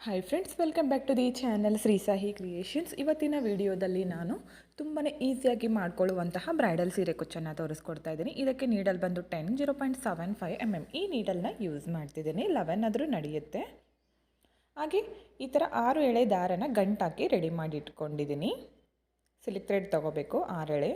Hi friends welcome back to the channel Shri Sahi creations ಇವತ್ತಿನ ವಿಡಿಯೋದಲ್ಲಿ ನಾನು ತುಂಬಾ ಈಸಿಯಾಗಿ ಮಾಡ್ಕೊಳ್ಳುವಂತಹ ಬ್ರೈಡಲ್ ಸೀರೆ ಕುಚ್ಚನ್ನು ತೋರಿಸ್ಕೊಡ್ತಾ ಇದ್ದೀನಿ. ಇದಕ್ಕೆ ನೀಡಲ್ ಬಂದು ten zero point seven five M M ಈ ನೀಡಲ್ನ ಯೂಸ್ ಮಾಡ್ತಿದ್ದೀನಿ. ಲೆವೆನ್ ಆದರೂ ನಡೆಯುತ್ತೆ. ಹಾಗೆ ಈ ಥರ ಆರು ಎಳೆ ದಾರನ ಗಂಟಾಕಿ ರೆಡಿ ಮಾಡಿ ಇಟ್ಕೊಂಡಿದ್ದೀನಿ. ಸಿಲಿಕ್ ಥ್ರೆಡ್ ತೊಗೋಬೇಕು, ಆರು ಎಳೆ.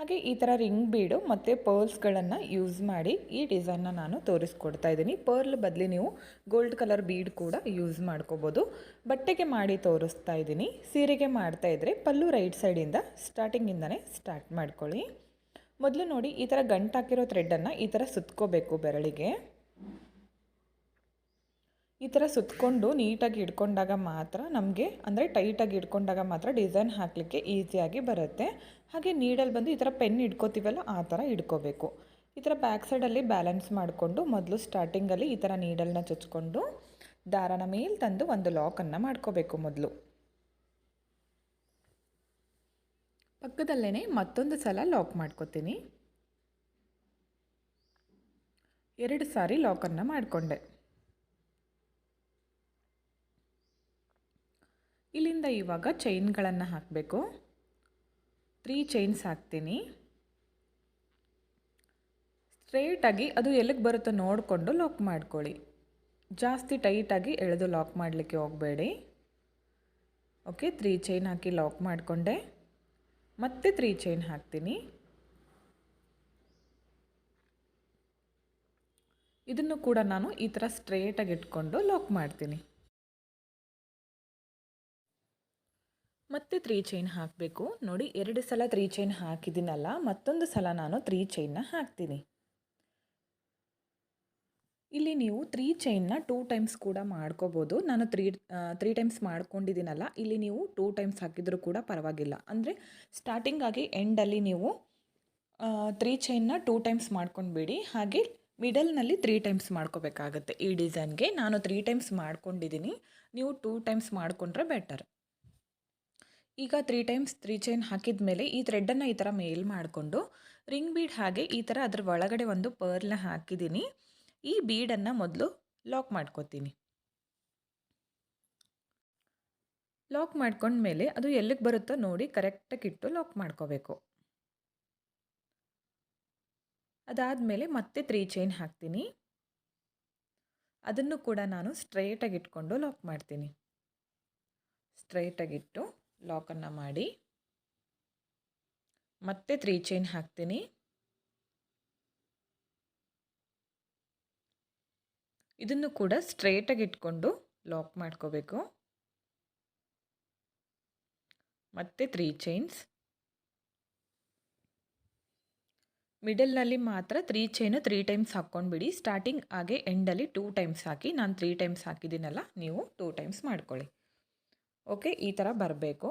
ಹಾಗೆ ಈ ಥರ ರಿಂಗ್ ಬೀಡು ಮತ್ತು ಪರ್ಲ್ಸ್ಗಳನ್ನು ಯೂಸ್ ಮಾಡಿ ಈ ಡಿಸೈನ್ನ ನಾನು ತೋರಿಸ್ಕೊಡ್ತಾ ಇದ್ದೀನಿ. ಪರ್ಲ್ ಬದಲಿ ನೀವು ಗೋಲ್ಡ್ ಕಲರ್ ಬೀಡ್ ಕೂಡ ಯೂಸ್ ಮಾಡ್ಕೋಬೋದು. ಬಟ್ಟೆಗೆ ಮಾಡಿ ತೋರಿಸ್ತಾ ಇದ್ದೀನಿ. ಸೀರೆಗೆ ಮಾಡ್ತಾ ಇದ್ದರೆ ಪಲ್ಲು ರೈಟ್ ಸೈಡಿಂದ ಸ್ಟಾರ್ಟಿಂಗಿಂದನೇ ಸ್ಟಾರ್ಟ್ ಮಾಡ್ಕೊಳ್ಳಿ. ಮೊದಲು ನೋಡಿ ಈ ಥರ ಗಂಟಾಕಿರೋ ಥ್ರೆಡ್ಡನ್ನು ಈ ಥರ ಸುತ್ಕೋಬೇಕು ಬೆರಳಿಗೆ. ಈ ಥರ ಸುತ್ತಕೊಂಡು ನೀಟಾಗಿ ಇಟ್ಕೊಂಡಾಗ ಮಾತ್ರ ನಮಗೆ, ಅಂದರೆ ಟೈಟಾಗಿ ಇಟ್ಕೊಂಡಾಗ ಮಾತ್ರ ಡಿಸೈನ್ ಹಾಕಲಿಕ್ಕೆ ಈಸಿಯಾಗಿ ಬರುತ್ತೆ. ಹಾಗೆ ನೀಡಲ್ಲಿ ಬಂದು ಈ ಥರ ಪೆನ್ ಇಟ್ಕೋತೀವಲ್ಲ, ಆ ಥರ ಇಟ್ಕೋಬೇಕು. ಈ ಥರ ಬ್ಯಾಕ್ ಸೈಡಲ್ಲಿ ಬ್ಯಾಲೆನ್ಸ್ ಮಾಡಿಕೊಂಡು ಮೊದಲು ಸ್ಟಾರ್ಟಿಂಗಲ್ಲಿ ಈ ಥರ ನೀಡಲ್ನ ಚುಚ್ಕೊಂಡು ದಾರನ ಮೇಲೆ ತಂದು ಒಂದು ಲಾಕನ್ನು ಮಾಡ್ಕೋಬೇಕು ಮೊದಲು. ಪಕ್ಕದಲ್ಲೇ ಮತ್ತೊಂದು ಸಲ ಲಾಕ್ ಮಾಡ್ಕೋತೀನಿ. ಎರಡು ಸಾರಿ ಲಾಕನ್ನು ಮಾಡಿಕೊಂಡೆ. ಇಲ್ಲಿಂದ ಇವಾಗ ಚೈನ್ಗಳನ್ನು ಹಾಕಬೇಕು. ತ್ರೀ ಚೈನ್ಸ್ ಹಾಕ್ತೀನಿ. ಸ್ಟ್ರೇಟಾಗಿ ಅದು ಎಲ್ಲಿಗೆ ಬರುತ್ತೋ ನೋಡಿಕೊಂಡು ಲಾಕ್ ಮಾಡ್ಕೊಳ್ಳಿ. ಜಾಸ್ತಿ ಟೈಟಾಗಿ ಎಳೆದು ಲಾಕ್ ಮಾಡಲಿಕ್ಕೆ ಹೋಗಬೇಡಿ. ಓಕೆ ತ್ರೀ ಚೈನ್ ಹಾಕಿ ಲಾಕ್ ಮಾಡಿಕೊಂಡೆ. ಮತ್ತೆ ತ್ರೀ ಚೈನ್ ಹಾಕ್ತೀನಿ. ಇದನ್ನು ಕೂಡ ನಾನು ಈ ಥರ ಸ್ಟ್ರೇಟಾಗಿ ಇಟ್ಕೊಂಡು ಲಾಕ್ ಮಾಡ್ತೀನಿ. ಮತ್ತೆ ತ್ರೀ ಚೈನ್ ಹಾಕಬೇಕು. ನೋಡಿ, ಎರಡು ಸಲ ತ್ರೀ ಚೈನ್ ಹಾಕಿದ್ದೀನಲ್ಲ, ಮತ್ತೊಂದು ಸಲ ನಾನು ತ್ರೀ ಚೈನ್ನ ಹಾಕ್ತೀನಿ. ಇಲ್ಲಿ ನೀವು ತ್ರೀ ಚೈನ್ನ ಟೂ ಟೈಮ್ಸ್ ಕೂಡ ಮಾಡ್ಕೋಬೋದು. ನಾನು ತ್ರೀ ತ್ರೀ ಟೈಮ್ಸ್ ಮಾಡ್ಕೊಂಡಿದ್ದೀನಲ್ಲ, ಇಲ್ಲಿ ನೀವು ಟೂ ಟೈಮ್ಸ್ ಹಾಕಿದರೂ ಕೂಡ ಪರವಾಗಿಲ್ಲ. ಅಂದರೆ ಸ್ಟಾರ್ಟಿಂಗ್ ಆಗಿ ಎಂಡಲ್ಲಿ ನೀವು ತ್ರೀ ಚೈನ್ನ ಟೂ ಟೈಮ್ಸ್ ಮಾಡ್ಕೊಂಡ್ಬಿಡಿ. ಹಾಗೆ ಮಿಡಲ್ನಲ್ಲಿ ತ್ರೀ ಟೈಮ್ಸ್ ಮಾಡ್ಕೋಬೇಕಾಗತ್ತೆ ಈ ಡಿಸೈನ್ಗೆ ನಾನು ತ್ರೀ ಟೈಮ್ಸ್ ಮಾಡ್ಕೊಂಡಿದ್ದೀನಿ. ನೀವು ಟೂ ಟೈಮ್ಸ್ ಮಾಡಿಕೊಂಡ್ರೆ ಬೆಟರ್ ಈಗ ತ್ರೀ ಟೈಮ್ಸ್ ತ್ರೀ ಚೈನ್ ಹಾಕಿದ ಮೇಲೆ ಈ ಥ್ರೆಡ್ಡನ್ನು ಈ ಥರ ಮೇಲ್ ಮಾಡಿಕೊಂಡು ರಿಂಗ್ ಬೀಡ್ ಹಾಗೆ ಈ ಥರ ಅದ್ರ ಒಳಗಡೆ ಒಂದು ಪರ್ಲ್ನ ಹಾಕಿದ್ದೀನಿ ಈ ಬೀಡನ್ನು ಮೊದಲು ಲಾಕ್ ಮಾಡ್ಕೋತೀನಿ. ಲಾಕ್ ಮಾಡ್ಕೊಂಡ್ಮೇಲೆ ಅದು ಎಲ್ಲಿಗೆ ಬರುತ್ತೋ ನೋಡಿ ಕರೆಕ್ಟಾಗಿ ಇಟ್ಟು ಲಾಕ್ ಮಾಡ್ಕೋಬೇಕು. ಅದಾದಮೇಲೆ ಮತ್ತೆ ತ್ರೀ ಚೈನ್ ಹಾಕ್ತೀನಿ. ಅದನ್ನು ಕೂಡ ನಾನು ಸ್ಟ್ರೈಟಾಗಿ ಇಟ್ಕೊಂಡು ಲಾಕ್ ಮಾಡ್ತೀನಿ. ಸ್ಟ್ರೈಟಾಗಿಟ್ಟು ಲಾಕನ್ನು ಮಾಡಿ. ಮತ್ತೆ ತ್ರೀ ಚೈನ್ ಹಾಕ್ತೀನಿ. ಇದನ್ನು ಕೂಡ ಸ್ಟ್ರೇಟಾಗಿ ಇಟ್ಕೊಂಡು ಲಾಕ್ ಮಾಡ್ಕೋಬೇಕು. ಮತ್ತೆ ತ್ರೀ ಚೈನ್ಸ್ ಮಿಡಲ್ನಲ್ಲಿ ಮಾತ್ರ ತ್ರೀ ಚೈನು ತ್ರೀ ಟೈಮ್ಸ್ ಹಾಕ್ಕೊಂಡ್ಬಿಡಿ. ಸ್ಟಾರ್ಟಿಂಗ್ ಹಾಗೆ ಎಂಡಲ್ಲಿ ಟೂ ಟೈಮ್ಸ್ ಹಾಕಿ, ನಾನು ತ್ರೀ ಟೈಮ್ಸ್ ಹಾಕಿದ್ದೀನಲ್ಲ, ನೀವು ಟೂ ಟೈಮ್ಸ್ ಮಾಡ್ಕೊಳ್ಳಿ. ಓಕೆ, ಈ ಥರ ಬರಬೇಕು.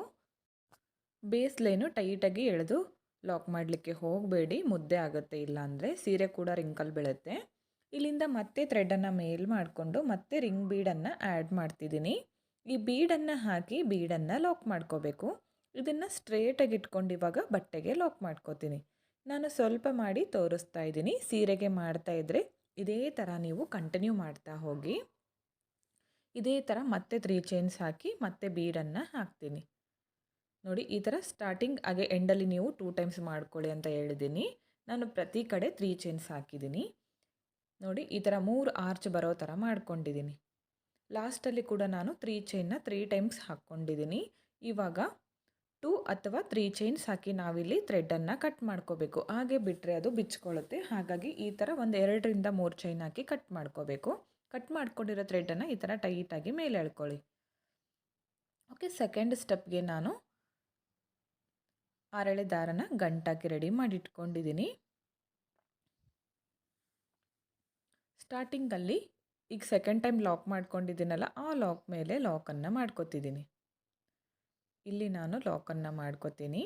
ಬೇಸ್ ಲೈನು ಟೈಟಾಗಿ ಎಳೆದು ಲಾಕ್ ಮಾಡಲಿಕ್ಕೆ ಹೋಗಬೇಡಿ, ಮುದ್ದೆ ಆಗುತ್ತೆ ಇಲ್ಲಾಂದರೆ ಸೀರೆ ಕೂಡ ರಿಂಕಲ್ ಬೀಳುತ್ತೆ. ಇಲ್ಲಿಂದ ಮತ್ತೆ ಥ್ರೆಡನ್ನು ಮೇಲ್ ಮಾಡಿಕೊಂಡು ಮತ್ತೆ ರಿಂಗ್ ಬೀಡನ್ನು ಆ್ಯಡ್ ಮಾಡ್ತಿದ್ದೀನಿ. ಈ ಬೀಡನ್ನು ಹಾಕಿ ಬೀಡನ್ನು ಲಾಕ್ ಮಾಡ್ಕೋಬೇಕು. ಇದನ್ನು ಸ್ಟ್ರೇಟಾಗಿ ಇಟ್ಕೊಂಡು ಇವಾಗ ಬಟ್ಟೆಗೆ ಲಾಕ್ ಮಾಡ್ಕೋತೀನಿ. ನಾನು ಸ್ವಲ್ಪ ಮಾಡಿ ತೋರಿಸ್ತಾ ಇದ್ದೀನಿ. ಸೀರೆಗೆ ಮಾಡ್ತಾ ಇದ್ದರೆ ಇದೇ ಥರ ನೀವು ಕಂಟಿನ್ಯೂ ಮಾಡ್ತಾ ಹೋಗಿ. ಇದೇ ಥರ ಮತ್ತೆ ತ್ರೀ ಚೈನ್ಸ್ ಹಾಕಿ ಮತ್ತೆ ಬೀಡನ್ನು ಹಾಕ್ತೀನಿ. ನೋಡಿ, ಈ ಥರ ಸ್ಟಾರ್ಟಿಂಗ್ ಹಾಗೆ ಎಂಡಲ್ಲಿ ನೀವು ಟೂ ಟೈಮ್ಸ್ ಮಾಡ್ಕೊಳ್ಳಿ ಅಂತ ಹೇಳಿದ್ದೀನಿ. ನಾನು ಪ್ರತಿ ಕಡೆ ತ್ರೀ ಚೈನ್ಸ್ ಹಾಕಿದ್ದೀನಿ. ನೋಡಿ, ಈ ಥರ ಮೂರು ಆರ್ಚ್ ಬರೋ ಥರ ಮಾಡ್ಕೊಂಡಿದ್ದೀನಿ. ಲಾಸ್ಟಲ್ಲಿ ಕೂಡ ನಾನು ತ್ರೀ ಚೈನ್ನ ತ್ರೀ ಟೈಮ್ಸ್ ಹಾಕ್ಕೊಂಡಿದ್ದೀನಿ. ಇವಾಗ ಟೂ ಅಥವಾ ತ್ರೀ ಚೈನ್ಸ್ ಹಾಕಿ ನಾವಿಲ್ಲಿ ಥ್ರೆಡ್ಡನ್ನು ಕಟ್ ಮಾಡ್ಕೋಬೇಕು. ಹಾಗೆ ಬಿಟ್ಟರೆ ಅದು ಬಿಚ್ಕೊಳ್ಳುತ್ತೆ. ಹಾಗಾಗಿ ಈ ಥರ ಒಂದು ಎರಡರಿಂದ ಮೂರು ಚೈನ್ ಹಾಕಿ ಕಟ್ ಮಾಡ್ಕೋಬೇಕು. ಕಟ್ ಮಾಡ್ಕೊಂಡಿರೋ ಥ್ರೆಡನ್ನು ಈ ಥರ ಟೈಟಾಗಿ ಮೇಲೆ ಎಳ್ಕೊಳ್ಳಿ. ಓಕೆ, ಸೆಕೆಂಡ್ ಸ್ಟೆಪ್ಗೆ ನಾನು ಆರಳೆ ದಾರನ ಗಂಟಾಕಿ ರೆಡಿ ಮಾಡಿ ಇಟ್ಕೊಂಡಿದ್ದೀನಿ ಸ್ಟಾರ್ಟಿಂಗಲ್ಲಿ ಈಗ ಸೆಕೆಂಡ್ ಟೈಮ್ ಲಾಕ್ ಮಾಡ್ಕೊಂಡಿದ್ದೀನಲ್ಲ, ಆ ಲಾಕ್ ಮೇಲೆ ಲಾಕನ್ನು ಮಾಡ್ಕೊತಿದ್ದೀನಿ. ಇಲ್ಲಿ ನಾನು ಲಾಕನ್ನು ಮಾಡ್ಕೋತೀನಿ.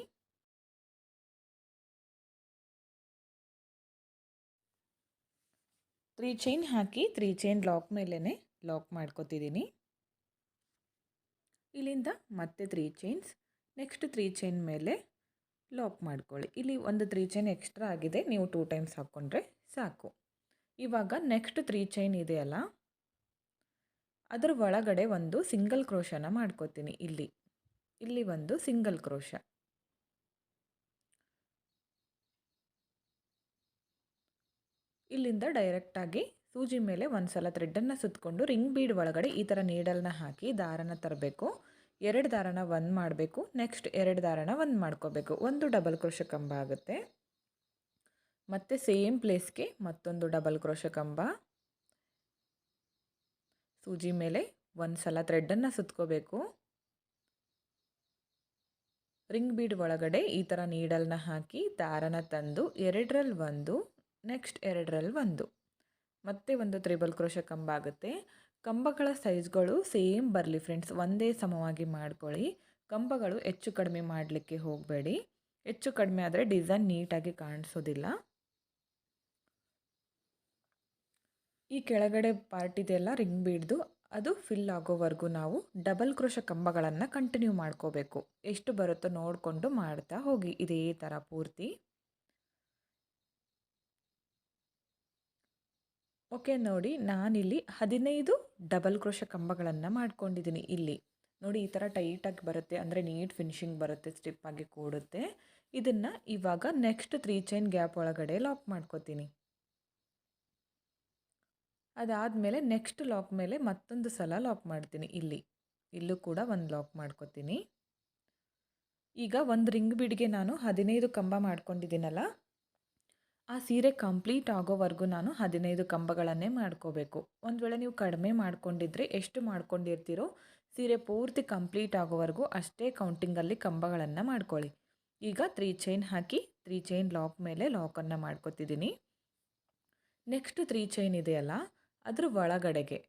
ತ್ರೀ ಚೈನ್ ಹಾಕಿ, ತ್ರೀ ಚೈನ್ ಲಾಕ್ ಮೇಲೇ ಲಾಕ್ ಮಾಡ್ಕೊತಿದ್ದೀನಿ ಇಲ್ಲಿಂದ ಮತ್ತೆ three chains, next three chain ಮೇಲೆ ಲಾಕ್ ಮಾಡ್ಕೊಳ್ಳಿ. ಇಲ್ಲಿ ಒಂದು ತ್ರೀ ಚೈನ್ ಎಕ್ಸ್ಟ್ರಾ ಆಗಿದೆ, ನೀವು ಟೂ ಟೈಮ್ಸ್ ಹಾಕ್ಕೊಂಡ್ರೆ ಸಾಕು. ಇವಾಗ ನೆಕ್ಸ್ಟ್ ತ್ರೀ ಚೈನ್ ಇದೆಯಲ್ಲ ಅದರ ಒಳಗಡೆ ಒಂದು ಸಿಂಗಲ್ ಕ್ರೋಶನ ಮಾಡ್ಕೋತೀನಿ ಇಲ್ಲಿ. ಇಲ್ಲಿ ಒಂದು ಸಿಂಗಲ್ ಕ್ರೋಶ. ಇಲ್ಲಿಂದ ಡೈರೆಕ್ಟಾಗಿ ಸೂಜಿ ಮೇಲೆ ಒಂದು ಸಲ ಥ್ರೆಡ್ಡನ್ನು ಸುತ್ತಕೊಂಡು ರಿಂಗ್ ಬೀಡ್ ಒಳಗಡೆ ಈ ಥರ ನೀಡಲ್ನ ಹಾಕಿ ದಾರನ ತರಬೇಕು. ಎರಡು ದಾರನ ಒಂದು ಮಾಡಬೇಕು. ನೆಕ್ಸ್ಟ್ ಎರಡು ದಾರನ ಒಂದು ಮಾಡ್ಕೋಬೇಕು. ಒಂದು ಡಬಲ್ ಕ್ರೋಶ ಕಂಬ ಆಗುತ್ತೆ. ಮತ್ತು ಸೇಮ್ ಪ್ಲೇಸ್ಗೆ ಮತ್ತೊಂದು ಡಬಲ್ ಕ್ರೋಶ ಕಂಬ. ಸೂಜಿ ಮೇಲೆ ಒಂದು ಸಲ ಥ್ರೆಡ್ಡನ್ನು ಸುತ್ಕೋಬೇಕು. ರಿಂಗ್ ಬೀಡ್ ಒಳಗಡೆ ಈ ಥರ ನೀಡಲ್ನ ಹಾಕಿ ದಾರನ ತಂದು ಎರಡರಲ್ಲಿ ಒಂದು ನೆಕ್ಸ್ಟ್ ಎರಡರಲ್ಲಿ ಒಂದು. ಮತ್ತೆ ಒಂದು ತ್ರಿಬಲ್ ಕ್ರೋಶ ಕಂಬ ಆಗುತ್ತೆ. ಕಂಬಗಳ ಸೈಜ್ಗಳು ಸೇಮ್ ಬರಲಿ ಫ್ರೆಂಡ್ಸ್, ಒಂದೇ ಸಮವಾಗಿ ಮಾಡ್ಕೊಳ್ಳಿ. ಕಂಬಗಳು ಹೆಚ್ಚು ಕಡಿಮೆ ಮಾಡಲಿಕ್ಕೆ ಹೋಗಬೇಡಿ. ಹೆಚ್ಚು ಕಡಿಮೆ ಆದರೆ ಡಿಸೈನ್ ನೀಟಾಗಿ ಕಾಣಿಸೋದಿಲ್ಲ. ಈ ಕೆಳಗಡೆ ಪಾರ್ಟ್ ಇದೆಲ್ಲ ರಿಂಗ್ ಬಿಡ್ದು, ಅದು ಫಿಲ್ ಆಗೋವರೆಗೂ ನಾವು ಡಬಲ್ ಕ್ರೋಶ ಕಂಬಗಳನ್ನು ಕಂಟಿನ್ಯೂ ಮಾಡ್ಕೋಬೇಕು. ಎಷ್ಟು ಬರುತ್ತೋ ನೋಡಿಕೊಂಡು ಮಾಡ್ತಾ ಹೋಗಿ. ಇದೇ ಥರ ಪೂರ್ತಿ. ಓಕೆ, ನೋಡಿ ನಾನಿಲ್ಲಿ ಹದಿನೈದು ಡಬಲ್ ಕ್ರೋಶ ಕಂಬಗಳನ್ನು ಮಾಡ್ಕೊಂಡಿದ್ದೀನಿ ಇಲ್ಲಿ. ನೋಡಿ ಈ ಥರ ಟೈಟಾಗಿ ಬರುತ್ತೆ, ಅಂದರೆ ನೀಟ್ ಫಿನಿಶಿಂಗ್ ಬರುತ್ತೆ ಸ್ಟಿಪ್ ಆಗಿ ಕೂಡುತ್ತೆ. ಇದನ್ನು ಇವಾಗ ನೆಕ್ಸ್ಟ್ ತ್ರೀ ಚೈನ್ ಗ್ಯಾಪ್ ಒಳಗಡೆ ಲಾಕ್ ಮಾಡ್ಕೋತೀನಿ. ಅದಾದಮೇಲೆ ನೆಕ್ಸ್ಟ್ ಲಾಕ್ ಮೇಲೆ ಮತ್ತೊಂದು ಸಲ ಲಾಕ್ ಮಾಡ್ತೀನಿ ಇಲ್ಲಿ. ಇಲ್ಲೂ ಕೂಡ ಒಂದು ಲಾಕ್ ಮಾಡ್ಕೋತೀನಿ. ಈಗ ಒಂದು ರಿಂಗ್ ಬಿಡ್ಗೆ ನಾನು ಹದಿನೈದು ಕಂಬ ಮಾಡ್ಕೊಂಡಿದ್ದೀನಲ್ಲ ಆ ಸೀರೆ ಕಂಪ್ಲೀಟ್ ಆಗೋವರೆಗೂ ನಾನು ಹದಿನೈದು ಕಂಬಗಳನ್ನೇ ಮಾಡ್ಕೋಬೇಕು. ಒಂದು ವೇಳೆ ನೀವು ಕಡಿಮೆ ಮಾಡ್ಕೊಂಡಿದ್ರೆ ಎಷ್ಟು ಮಾಡ್ಕೊಂಡಿರ್ತೀರೋ, ಸೀರೆ ಪೂರ್ತಿ ಕಂಪ್ಲೀಟ್ ಆಗೋವರೆಗೂ ಅಷ್ಟೇ ಕೌಂಟಿಂಗಲ್ಲಿ ಕಂಬಗಳನ್ನು ಮಾಡ್ಕೊಳ್ಳಿ. ಈಗ ತ್ರೀ ಚೈನ್ ಹಾಕಿ, ತ್ರೀ ಚೈನ್ ಲಾಕ್ ಮೇಲೆ ಲಾಕನ್ನು ಮಾಡ್ಕೊತಿದ್ದೀನಿ. ನೆಕ್ಸ್ಟ್ ತ್ರೀ ಚೈನ್ ಇದೆಯಲ್ಲ ಅದ್ರ ಒಳಗಡೆಗೆ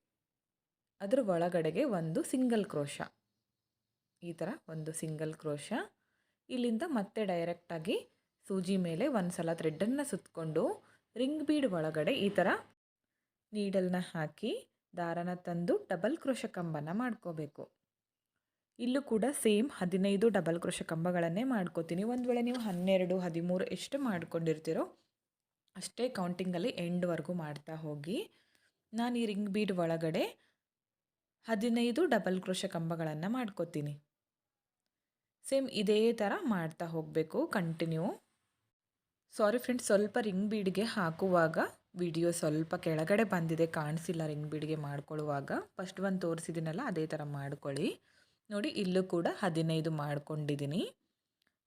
ಅದ್ರ ಒಳಗಡೆಗೆ ಒಂದು ಸಿಂಗಲ್ ಕ್ರೋಶ. ಈ ಥರ ಒಂದು ಸಿಂಗಲ್ ಕ್ರೋಶ. ಇಲ್ಲಿಂದ ಮತ್ತೆ ಡೈರೆಕ್ಟಾಗಿ ಸೂಜಿ ಮೇಲೆ ಒಂದು ಸಲ ಥ್ರೆಡ್ಡನ್ನು ಸುತ್ತಕೊಂಡು ರಿಂಗ್ ಬೀಡ್ ಒಳಗಡೆ ಈ ಥರ ನೀಡಲ್ನ ಹಾಕಿ ದಾರನ ತಂದು ಡಬಲ್ ಕ್ರೋಶ ಕಂಬನ ಮಾಡ್ಕೋಬೇಕು. ಇಲ್ಲೂ ಕೂಡ ಸೇಮ್ ಹದಿನೈದು ಡಬಲ್ ಕ್ರೋಶ ಕಂಬಗಳನ್ನೇ ಮಾಡ್ಕೋತೀನಿ. ಒಂದು ವೇಳೆ ನೀವು ಹನ್ನೆರಡು, ಹದಿಮೂರು ಎಷ್ಟು ಮಾಡ್ಕೊಂಡಿರ್ತೀರೋ ಅಷ್ಟೇ ಕೌಂಟಿಂಗಲ್ಲಿ ಎಂಡ್ವರೆಗೂ ಮಾಡ್ತಾ ಹೋಗಿ ನಾನು ಈ ರಿಂಗ್ ಬೀಡ್ ಒಳಗಡೆ ಹದಿನೈದು ಡಬಲ್ ಕ್ರೋಶ ಕಂಬಗಳನ್ನು ಮಾಡ್ಕೋತೀನಿ. ಸೇಮ್ ಇದೇ ಥರ ಮಾಡ್ತಾ ಹೋಗಬೇಕು ಕಂಟಿನ್ಯೂ ಸಾರಿ ಫ್ರೆಂಡ್ಸ್ ಸ್ವಲ್ಪ ರಿಂಗ್ ಬೀಡ್ಗೆ ಹಾಕುವಾಗ ವಿಡಿಯೋ ಸ್ವಲ್ಪ ಕೆಳಗಡೆ ಬಂದಿದೆ, ಕಾಣಿಸಿಲ್ಲ ರಿಂಗ್ ಬೀಡ್ಗೆ ಮಾಡ್ಕೊಳ್ಳುವಾಗ. ಫಸ್ಟ್ ಒಂದು ತೋರಿಸಿದ್ದೀನಲ್ಲ ಅದೇ ಥರ ಮಾಡ್ಕೊಳ್ಳಿ. ನೋಡಿ, ಇಲ್ಲೂ ಕೂಡ ಹದಿನೈದು ಮಾಡ್ಕೊಂಡಿದ್ದೀನಿ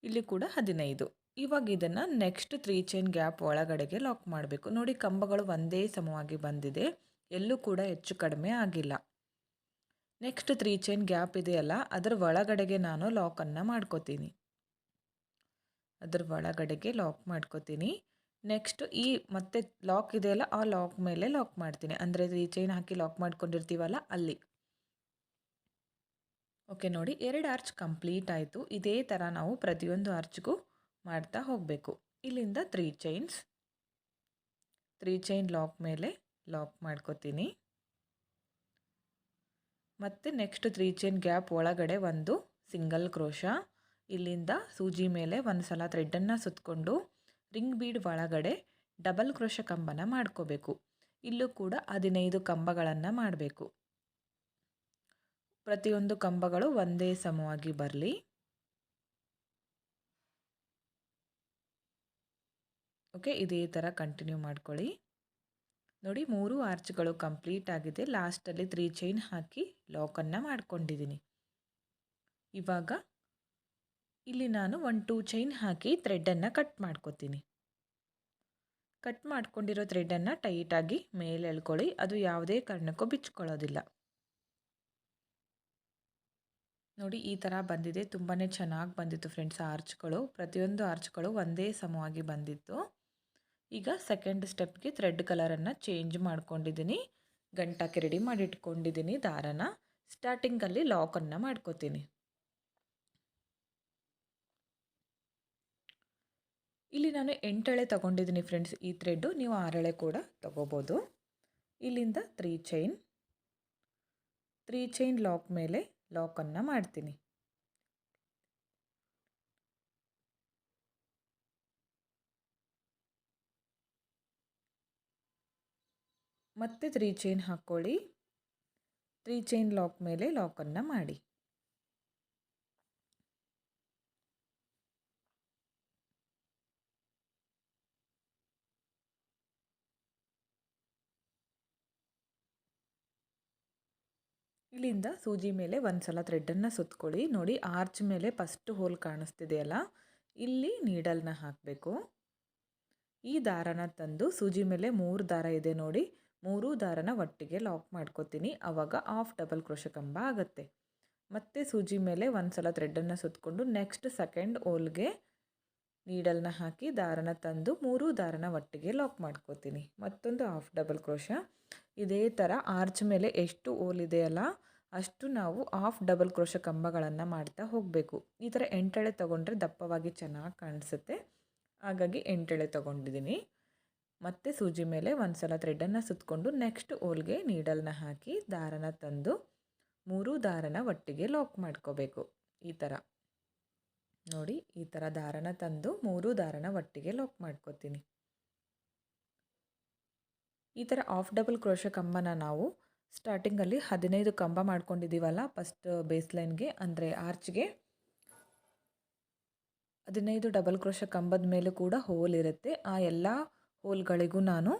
ಇಲ್ಲಿ ಕೂಡ ಹದಿನೈದು. ಇವಾಗ ಇದನ್ನು ನೆಕ್ಸ್ಟ್ ತ್ರೀ ಚೈನ್ ಗ್ಯಾಪ್ ಒಳಗಡೆಗೆ ಲಾಕ್ ಮಾಡಬೇಕು. ನೋಡಿ, ಕಂಬಗಳು ಒಂದೇ ಸಮವಾಗಿ ಬಂದಿದೆ. ಎಲ್ಲೂ ಕೂಡ ಹೆಚ್ಚು ಕಡಿಮೆ ಆಗಿಲ್ಲ. ನೆಕ್ಸ್ಟ್ ತ್ರೀ ಚೈನ್ ಗ್ಯಾಪ್ ಇದೆಯಲ್ಲ, ಅದರ ಒಳಗಡೆಗೆ ನಾನು ಲಾಕನ್ನು ಮಾಡ್ಕೋತೀನಿ. ಅದರ ಒಳಗಡೆಗೆ ಲಾಕ್ ಮಾಡ್ಕೋತೀನಿ. ನೆಕ್ಸ್ಟ್ ಈ ಮತ್ತೆ ಲಾಕ್ ಇದೆಯಲ್ಲ ಆ ಲಾಕ್ ಮೇಲೆ ಲಾಕ್ ಮಾಡ್ತೀನಿ. ಅಂದರೆ ಈ ಚೈನ್ ಹಾಕಿ ಲಾಕ್ ಮಾಡ್ಕೊಂಡಿರ್ತೀವಲ್ಲ, ಅಲ್ಲಿ. ಓಕೆ ನೋಡಿ, ಎರಡು ಆರ್ಚ್ ಕಂಪ್ಲೀಟ್ ಆಯಿತು. ಇದೇ ಥರ ನಾವು ಪ್ರತಿಯೊಂದು ಆರ್ಚ್ಗೂ ಮಾಡ್ತಾ ಹೋಗಬೇಕು. ಇಲ್ಲಿಂದ three chains three chain lock ಮೇಲೆ ಲಾಕ್ ಮಾಡ್ಕೋತೀನಿ. ಮತ್ತು ನೆಕ್ಸ್ಟ್ ತ್ರೀ ಚೈನ್ ಗ್ಯಾಪ್ ಒಳಗಡೆ ಒಂದು ಸಿಂಗಲ್ ಕ್ರೋಶ ಇಲ್ಲಿಂದ ಸೂಜಿ ಮೇಲೆ ಒಂದು ಸಲ ಥ್ರೆಡ್ಡನ್ನು ಸುತ್ತಕೊಂಡು ರಿಂಗ್ ಬೀಡ್ ಒಳಗಡೆ ಡಬಲ್ ಕ್ರೋಶ ಕಂಬನ ಮಾಡ್ಕೋಬೇಕು. ಇಲ್ಲೂ ಕೂಡ ಹದಿನೈದು ಕಂಬಗಳನ್ನು ಮಾಡಬೇಕು. ಪ್ರತಿಯೊಂದು ಕಂಬಗಳು ಒಂದೇ ಸಮವಾಗಿ ಬರಲಿ. ಓಕೆ ಇದೇ ಥರ ಕಂಟಿನ್ಯೂ ಮಾಡ್ಕೊಳ್ಳಿ. ನೋಡಿ, ಮೂರು ಆರ್ಚ್ಗಳು ಕಂಪ್ಲೀಟ್ ಆಗಿದೆ. ಲಾಸ್ಟಲ್ಲಿ ತ್ರೀ ಚೈನ್ ಹಾಕಿ ಲಾಕನ್ನು ಮಾಡ್ಕೊಂಡಿದ್ದೀನಿ ಇವಾಗ ಇಲ್ಲಿ ನಾನು ಒನ್ ಟೂ ಚೈನ್ ಹಾಕಿ ಥ್ರೆಡ್ಡನ್ನು ಕಟ್ ಮಾಡ್ಕೋತೀನಿ. ಕಟ್ ಮಾಡ್ಕೊಂಡಿರೋ ಥ್ರೆಡ್ಡನ್ನು ಟೈಟಾಗಿ ಮೇಲೆ ಎಳ್ಕೊಳ್ಳಿ. ಅದು ಯಾವುದೇ ಕಾರಣಕ್ಕೂ ಬಿಚ್ಕೊಳ್ಳೋದಿಲ್ಲ. ನೋಡಿ, ಈ ಥರ ಬಂದಿದೆ. ತುಂಬಾ ಚೆನ್ನಾಗಿ ಬಂದಿತ್ತು ಫ್ರೆಂಡ್ಸ್ ಆರ್ಚ್ಗಳು ಪ್ರತಿಯೊಂದು ಆರ್ಚ್ಗಳು ಒಂದೇ ಸಮವಾಗಿ ಬಂದಿತ್ತು. ಈಗ ಸೆಕೆಂಡ್ ಸ್ಟೆಪ್ಗೆ ಥ್ರೆಡ್ ಕಲರನ್ನು ಚೇಂಜ್ ಮಾಡ್ಕೊಂಡಿದ್ದೀನಿ ಗಂಟಾಕಿ ರೆಡಿ ಮಾಡಿ ಇಟ್ಕೊಂಡಿದ್ದೀನಿ ದಾರನ. ಸ್ಟಾರ್ಟಿಂಗಲ್ಲಿ ಲಾಕನ್ನು ಮಾಡ್ಕೋತೀನಿ. ಇಲ್ಲಿ ನಾನು ಎಂಟಳೆ ತಗೊಂಡಿದ್ದೀನಿ ಫ್ರೆಂಡ್ಸ್ ಈ ಥ್ರೆಡ್ಡು ನೀವು ಆರಳೆ ಕೂಡ ತಗೋಬೋದು. ಇಲ್ಲಿಂದ three chain three chain lock ಮೇಲೆ ಲಾಕನ್ನು ಮಾಡ್ತೀನಿ. ಮತ್ತೆ ತ್ರೀ ಚೈನ್ ಹಾಕ್ಕೊಳ್ಳಿ ತ್ರೀ ಚೈನ್ ಲಾಕ್ ಮೇಲೆ ಲಾಕನ್ನು ಮಾಡಿ. ಇಲ್ಲಿಂದ ಸೂಜಿ ಮೇಲೆ ಒಂದು ಸಲ ಥ್ರೆಡ್ಡನ್ನು ಸುತ್ಕೊಳ್ಳಿ. ನೋಡಿ ಆರ್ಚ್ ಮೇಲೆ ಫಸ್ಟ್ ಹೋಲ್ ಕಾಣಿಸ್ತಿದೆಯಲ್ಲ? ಇಲ್ಲಿ ನೀಡಲ್ನ ಹಾಕಬೇಕು. ಈ ದಾರನ ತಂದು ಸೂಜಿ ಮೇಲೆ ಮೂರು ದಾರ ಇದೆ ನೋಡಿ. ಮೂರು ದಾರನ ಒಟ್ಟಿಗೆ ಲಾಕ್ ಮಾಡ್ಕೋತೀನಿ. ಆವಾಗ ಆಫ್ ಡಬಲ್ ಕ್ರೋಶ ಕಂಬ ಆಗುತ್ತೆ. ಮತ್ತೆ ಸೂಜಿ ಮೇಲೆ ಒಂದು ಸಲ ಥ್ರೆಡ್ಡನ್ನು ಸುತ್ತಕೊಂಡು ನೆಕ್ಸ್ಟ್ ಸೆಕೆಂಡ್ ಓಲ್ಗೆ ನೀಡಲ್ನ ಹಾಕಿ ದಾರನ ತಂದು ಮೂರು ದಾರನ ಒಟ್ಟಿಗೆ ಲಾಕ್ ಮಾಡ್ಕೋತೀನಿ. ಮತ್ತೊಂದು ಹಾಫ್ ಡಬಲ್ ಕ್ರೋಶ ಇದೇ ಥರ ಆರ್ಚ್ ಮೇಲೆ ಎಷ್ಟು ಓಲ್ ಇದೆಯಲ್ಲ, ಅಷ್ಟು ನಾವು ಹಾಫ್ ಡಬಲ್ ಕ್ರೋಶ ಕಂಬಗಳನ್ನು ಮಾಡ್ತಾ ಹೋಗಬೇಕು. ಈ ಥರ ಎಂಟೆಳೆ ತೊಗೊಂಡ್ರೆ ದಪ್ಪವಾಗಿ ಚೆನ್ನಾಗಿ ಕಾಣಿಸುತ್ತೆ. ಹಾಗಾಗಿ ಎಂಟೆಳೆ ತೊಗೊಂಡಿದ್ದೀನಿ ಮತ್ತೆ ಸೂಜಿ ಮೇಲೆ ಒಂದು ಸಲ ಥ್ರೆಡನ್ನು ಸುತ್ತಕೊಂಡು ನೆಕ್ಸ್ಟ್ ಓಲ್ಗೆ ನೀಡಲ್ನ ಹಾಕಿ ದಾರನ ತಂದು ಮೂರು ದಾರನ ಒಟ್ಟಿಗೆ ಲಾಕ್ ಮಾಡ್ಕೋಬೇಕು. ಈ ಥರ ನೋಡಿ, ಈ ಥರ ದಾರನ ತಂದು ಮೂರು ದಾರನ ಒಟ್ಟಿಗೆ ಲಾಕ್ ಮಾಡ್ಕೋತೀನಿ. ಈ ಥರ ಆಫ್ ಡಬಲ್ ಕ್ರೋಶ ಕಂಬನ ನಾವು ಸ್ಟಾರ್ಟಿಂಗಲ್ಲಿ ಹದಿನೈದು ಕಂಬ ಮಾಡ್ಕೊಂಡಿದ್ದೀವಲ್ಲ ಫಸ್ಟ್ ಬೇಸ್ ಲೈನ್ಗೆ ಅಂದರೆ ಆರ್ಚ್ಗೆ ಹದಿನೈದು ಡಬಲ್ ಕ್ರೋಶ ಕಂಬದ ಮೇಲೂ ಕೂಡ ಹೋಲ್ ಇರುತ್ತೆ. ಆ ಎಲ್ಲ ಹೋಲ್ಗಳಿಗೂ ನಾನು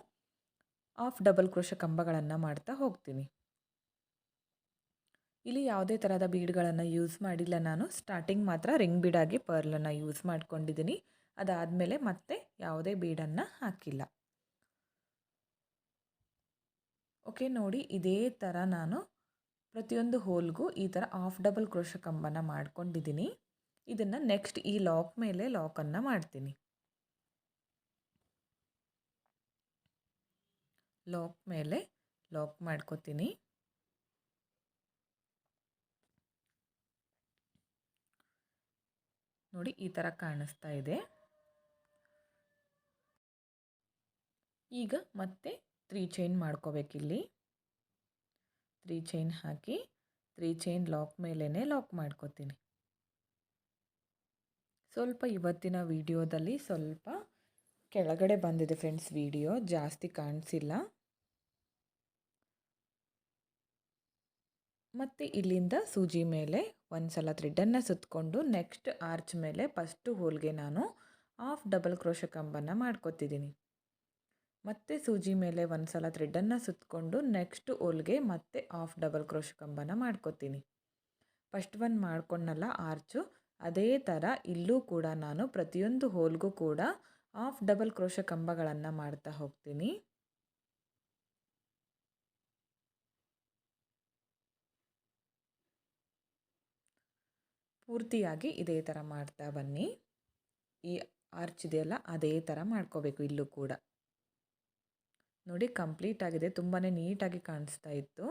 ಆಫ್ ಡಬಲ್ ಕ್ರೋಶ ಕಂಬಗಳನ್ನು ಮಾಡ್ತಾ ಹೋಗ್ತೀನಿ. ಇಲ್ಲಿ ಯಾವುದೇ ಥರದ ಬೀಡ್ಗಳನ್ನು ಯೂಸ್ ಮಾಡಿಲ್ಲ ನಾನು. ಸ್ಟಾರ್ಟಿಂಗ್ ಮಾತ್ರ ರಿಂಗ್ ಬೀಡಾಗಿ ಪರ್ಲನ್ನು ಯೂಸ್ ಮಾಡ್ಕೊಂಡಿದ್ದೀನಿ ಅದಾದಮೇಲೆ ಮತ್ತೆ ಯಾವುದೇ ಬೀಡನ್ನು ಹಾಕಿಲ್ಲ. ಓಕೆ ನೋಡಿ ಇದೇ ಥರ ನಾನು ಪ್ರತಿಯೊಂದು ಹೋಲ್ಗೂ ಈ ಥರ ಆಫ್ ಡಬಲ್ ಕ್ರೋಶ ಕಂಬನ ಮಾಡ್ಕೊಂಡಿದ್ದೀನಿ ಇದನ್ನು ನೆಕ್ಸ್ಟ್ ಈ ಲಾಕ್ ಮೇಲೆ ಲಾಕನ್ನು ಮಾಡ್ತೀನಿ. ಲಾಕ್ ಮೇಲೆ ಲಾಕ್ ಮಾಡ್ಕೋತೀನಿ. ನೋಡಿ ಈ ಥರ ಕಾಣಿಸ್ತಾ ಇದೆ. ಈಗ ಮತ್ತೆ ತ್ರೀ ಚೈನ್ ಮಾಡ್ಕೋಬೇಕಿಲ್ಲಿ ತ್ರೀ ಚೈನ್ ಹಾಕಿ ತ್ರೀ ಚೈನ್ ಲಾಕ್ ಮೇಲೇ ಲಾಕ್ ಮಾಡ್ಕೋತೀನಿ. ಸ್ವಲ್ಪ ಇವತ್ತಿನ ವಿಡಿಯೋದಲ್ಲಿ ಸ್ವಲ್ಪ ಕೆಳಗಡೆ ಬಂದಿದೆ ಫ್ರೆಂಡ್ಸ್ ವಿಡಿಯೋ ಜಾಸ್ತಿ ಕಾಣಿಸಿಲ್ಲ. ಮತ್ತು ಇಲ್ಲಿಂದ ಸೂಜಿ ಮೇಲೆ ಒಂದು ಸಲ ಥ್ರೆಡ್ಡನ್ನು ಸುತ್ತಕೊಂಡು ನೆಕ್ಸ್ಟ್ ಆರ್ಚ್ ಮೇಲೆ ಫಸ್ಟು ಹೋಲ್ಗೆ ನಾನು ಹಾಫ್ ಡಬಲ್ ಕ್ರೋಶ ಕಂಬನ್ನು ಮಾಡ್ಕೊತಿದ್ದೀನಿ. ಮತ್ತೆ ಸೂಜಿ ಮೇಲೆ ಒಂದು ಸಲ ಥ್ರೆಡ್ಡನ್ನು ಸುತ್ತಕೊಂಡು ನೆಕ್ಸ್ಟ್ ಹೋಲ್ಗೆ ಮತ್ತೆ ಆಫ್ ಡಬಲ್ ಕ್ರೋಶ ಕಂಬನ ಮಾಡ್ಕೋತೀನಿ. ಫಸ್ಟ್ ಒನ್ ಮಾಡ್ಕೊಂಡಲ್ಲ ಆರ್ಚು, ಅದೇ ಥರ ಇಲ್ಲೂ ಕೂಡ ನಾನು ಪ್ರತಿಯೊಂದು ಹೋಲ್ಗೂ ಕೂಡ ಆಫ್ ಡಬಲ್ ಕ್ರೋಶ ಕಂಬಗಳನ್ನು ಮಾಡ್ತಾ ಹೋಗ್ತೀನಿ. ಪೂರ್ತಿಯಾಗಿ ಇದೇ ಥರ ಮಾಡ್ತಾ ಬನ್ನಿ. ಈ ಆರ್ಚ್ ಇದೆಯಲ್ಲ ಅದೇ ಥರ ಮಾಡ್ಕೋಬೇಕು ಇಲ್ಲೂ ಕೂಡ. ನೋಡಿ ಕಂಪ್ಲೀಟ್ ಆಗಿದೆ ತುಂಬಾ ನೀಟಾಗಿ ಕಾಣಿಸ್ತಾ ಇತ್ತು.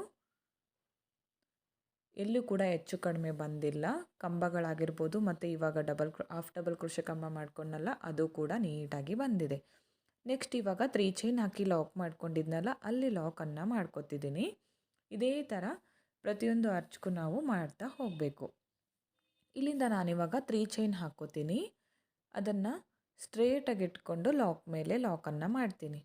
ಎಲ್ಲೂ ಕೂಡ ಹೆಚ್ಚು ಕಡಿಮೆ ಬಂದಿಲ್ಲ. ಕಂಬಗಳಾಗಿರ್ಬೋದು, ಮತ್ತು ಇವಾಗ ಡಬಲ್ ಹಾಫ್ ಡಬಲ್ ಕೃಷಿ ಕಂಬ ಮಾಡ್ಕೊಂಡಲ್ಲ ಅದು ಕೂಡ ನೀಟಾಗಿ ಬಂದಿದೆ. ನೆಕ್ಸ್ಟ್ ಇವಾಗ ತ್ರೀ ಚೈನ್ ಹಾಕಿ ಲಾಕ್ ಮಾಡ್ಕೊಂಡಿದ್ನಲ್ಲ, ಅಲ್ಲಿ ಲಾಕನ್ನು ಮಾಡ್ಕೊತಿದ್ದೀನಿ. ಇದೇ ಥರ ಪ್ರತಿಯೊಂದು ಅರ್ಚ್ಗೂ ನಾವು ಮಾಡ್ತಾ ಹೋಗಬೇಕು. ಇಲ್ಲಿಂದ ನಾನಿವಾಗ ತ್ರೀ ಚೈನ್ ಹಾಕ್ಕೋತೀನಿ ಅದನ್ನು ಸ್ಟ್ರೇಟಾಗಿ ಇಟ್ಕೊಂಡು ಲಾಕ್ ಮೇಲೆ ಲಾಕನ್ನು ಮಾಡ್ತೀನಿ.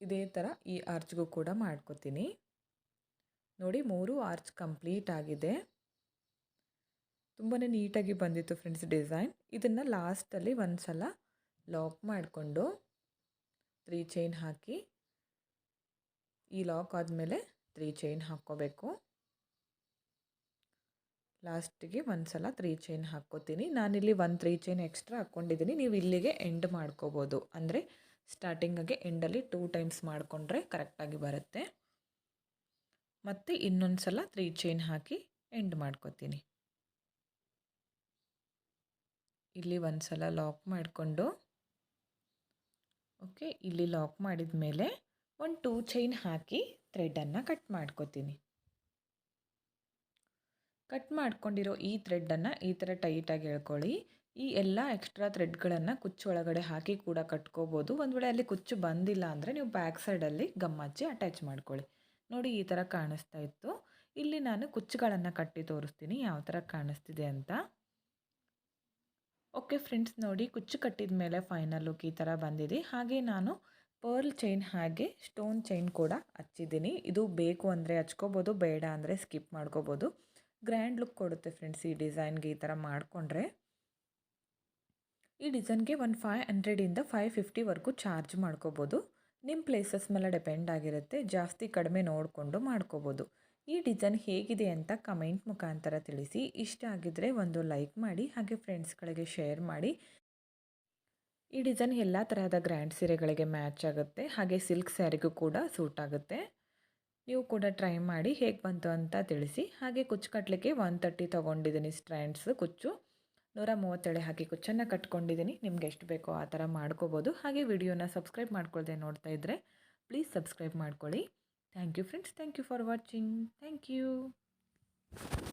ಇದೇ ಥರ ಈ ಆರ್ಚ್ಗೂ ಕೂಡ ಮಾಡ್ಕೋತೀನಿ. ನೋಡಿ ಮೂರು ಆರ್ಚ್ ಕಂಪ್ಲೀಟ್ ಆಗಿದೆ. ತುಂಬಾ ನೀಟಾಗಿ ಬಂದಿತ್ತು ಫ್ರೆಂಡ್ಸ್ ಡಿಸೈನ್ ಇದನ್ನು ಲಾಸ್ಟಲ್ಲಿ ಒಂದು ಸಲ ಲಾಕ್ ಮಾಡಿಕೊಂಡು ತ್ರೀ ಚೈನ್ ಹಾಕಿ ಈ ಲಾಕ್ ಆದಮೇಲೆ ತ್ರೀ ಚೈನ್ ಹಾಕ್ಕೋಬೇಕು. ಲಾಸ್ಟಿಗೆ ಒಂದು ಸಲ ತ್ರೀ ಚೈನ್ ಹಾಕ್ಕೋತೀನಿ. ನಾನಿಲ್ಲಿ ಒಂದು ತ್ರೀ ಚೈನ್ ಎಕ್ಸ್ಟ್ರಾ ಹಾಕ್ಕೊಂಡಿದ್ದೀನಿ ನೀವು ಇಲ್ಲಿಗೆ ಎಂಡ್ ಮಾಡ್ಕೋಬೋದು. ಅಂದರೆ ಸ್ಟಾರ್ಟಿಂಗಿಗೆ ಎಂಡಲ್ಲಿ ಟೂ ಟೈಮ್ಸ್ ಮಾಡಿಕೊಂಡ್ರೆ ಕರೆಕ್ಟಾಗಿ ಬರುತ್ತೆ. ಮತ್ತು ಇನ್ನೊಂದು ಸಲ ತ್ರೀ ಚೈನ್ ಹಾಕಿ ಎಂಡ್ ಮಾಡ್ಕೊತೀನಿ. ಇಲ್ಲಿ ಒಂದು ಸಲ ಲಾಕ್ ಮಾಡಿಕೊಂಡು ಓಕೆ ಇಲ್ಲಿ ಲಾಕ್ ಮಾಡಿದ ಮೇಲೆ ಒಂದು ಟೂ ಚೈನ್ ಹಾಕಿ ಥ್ರೆಡನ್ನು ಕಟ್ ಮಾಡ್ಕೊತೀನಿ. ಕಟ್ ಮಾಡ್ಕೊಂಡಿರೋ ಈ ಥ್ರೆಡ್ಡನ್ನು ಈ ಥರ ಟೈಟಾಗಿ ಎಳ್ಕೊಳ್ಳಿ. ಈ ಎಲ್ಲ ಎಕ್ಸ್ಟ್ರಾ ಥ್ರೆಡ್ಗಳನ್ನು ಕುಚ್ಚು ಒಳಗಡೆ ಹಾಕಿ ಕೂಡ ಕಟ್ಕೋಬೋದು. ಒಂದು ವೇಳೆ ಅಲ್ಲಿ ಕುಚ್ಚು ಬಂದಿಲ್ಲ ಅಂದರೆ ನೀವು ಬ್ಯಾಕ್ ಸೈಡಲ್ಲಿ ಗಮ್ಮಚ್ಚಿ ಅಟ್ಯಾಚ್ ಮಾಡ್ಕೊಳ್ಳಿ. ನೋಡಿ ಈ ಥರ ಕಾಣಿಸ್ತಾ ಇತ್ತು. ಇಲ್ಲಿ ನಾನು ಕುಚ್ಚುಗಳನ್ನು ಕಟ್ಟಿ ತೋರಿಸ್ತೀನಿ. ಯಾವ ಥರ ಕಾಣಿಸ್ತಿದೆ ಅಂತ. ಓಕೆ ಫ್ರೆಂಡ್ಸ್ ನೋಡಿ ಕುಚ್ಚು ಕಟ್ಟಿದ ಮೇಲೆ ಫೈನಲ್ ಲುಕ್ ಈ ಥರ ಬಂದಿದೆ. ಹಾಗೆ ನಾನು ಪರ್ಲ್ ಚೈನ್ ಹಾಗೆ ಸ್ಟೋನ್ ಚೈನ್ ಕೂಡ ಹಚ್ಚಿದ್ದೀನಿ. ಇದು ಬೇಕು ಅಂದರೆ ಹಚ್ಕೋಬೋದು, ಬೇಡ ಅಂದರೆ ಸ್ಕಿಪ್ ಮಾಡ್ಕೋಬೋದು. ಗ್ರ್ಯಾಂಡ್ ಲುಕ್ ಕೊಡುತ್ತೆ ಫ್ರೆಂಡ್ಸ್ ಈ ಡಿಸೈನ್ಗೆ ಈ ಥರ ಮಾಡಿಕೊಂಡ್ರೆ. ಈ ಡಿಸೈನ್ಗೆ ಒಂದು ಫೈವ್ ಹಂಡ್ರೆಡಿಂದ ಫೈವ್ ಫಿಫ್ಟಿವರೆಗೂ ಚಾರ್ಜ್ ಮಾಡ್ಕೋಬೋದು. ನಿಮ್ಮ ಪ್ಲೇಸಸ್ ಮೇಲೆ ಡಿಪೆಂಡ್ ಆಗಿರುತ್ತೆ, ಜಾಸ್ತಿ ಕಡಿಮೆ ನೋಡಿಕೊಂಡು ಮಾಡ್ಕೋಬೋದು. ಈ ಡಿಸೈನ್ ಹೇಗಿದೆ ಅಂತ ಕಮೆಂಟ್ ಮುಖಾಂತರ ತಿಳಿಸಿ. ಇಷ್ಟ ಆಗಿದ್ದರೆ ಒಂದು ಲೈಕ್ ಮಾಡಿ, ಹಾಗೆ ಫ್ರೆಂಡ್ಸ್ಗಳಿಗೆ ಶೇರ್ ಮಾಡಿ. ಈ ಡಿಸೈನ್ ಎಲ್ಲ ತರಹದ ಗ್ರ್ಯಾಂಡ್ ಸೀರೆಗಳಿಗೆ ಮ್ಯಾಚ್ ಆಗುತ್ತೆ. ಹಾಗೆ ಸಿಲ್ಕ್ ಸ್ಯಾರಿಗೂ ಕೂಡ ಸೂಟ್ ಆಗುತ್ತೆ. ನೀವು ಕೂಡ ಟ್ರೈ ಮಾಡಿ, ಹೇಗೆ ಬಂತು ಅಂತ ತಿಳಿಸಿ. ಹಾಗೆ ಕುಚ್ಚು ಕಟ್ಟಲಿಕ್ಕೆ ಒನ್ ತರ್ಟಿ ತೊಗೊಂಡಿದ್ದೀನಿ ಸ್ಟ್ರ್ಯಾಂಡ್ಸ್ ಕುಚ್ಚು. ನೂರ ಮೂವತ್ತೇಳೆ ಹಾಕಿ ಕುಚ್ಚನ್ನು ಕಟ್ಕೊಂಡಿದ್ದೀನಿ. ನಿಮ್ಗೆ ಎಷ್ಟು ಬೇಕೋ ಆ ಥರ ಮಾಡ್ಕೋಬೋದು. ಹಾಗೆ ವಿಡಿಯೋನ ಸಬ್ಸ್ಕ್ರೈಬ್ ಮಾಡ್ಕೊಳ್ದೆ ನೋಡ್ತಾ ಇದ್ದರೆ ಪ್ಲೀಸ್ ಸಬ್ಸ್ಕ್ರೈಬ್ ಮಾಡ್ಕೊಳ್ಳಿ. Thank you friends. Thank you for watching. Thank you.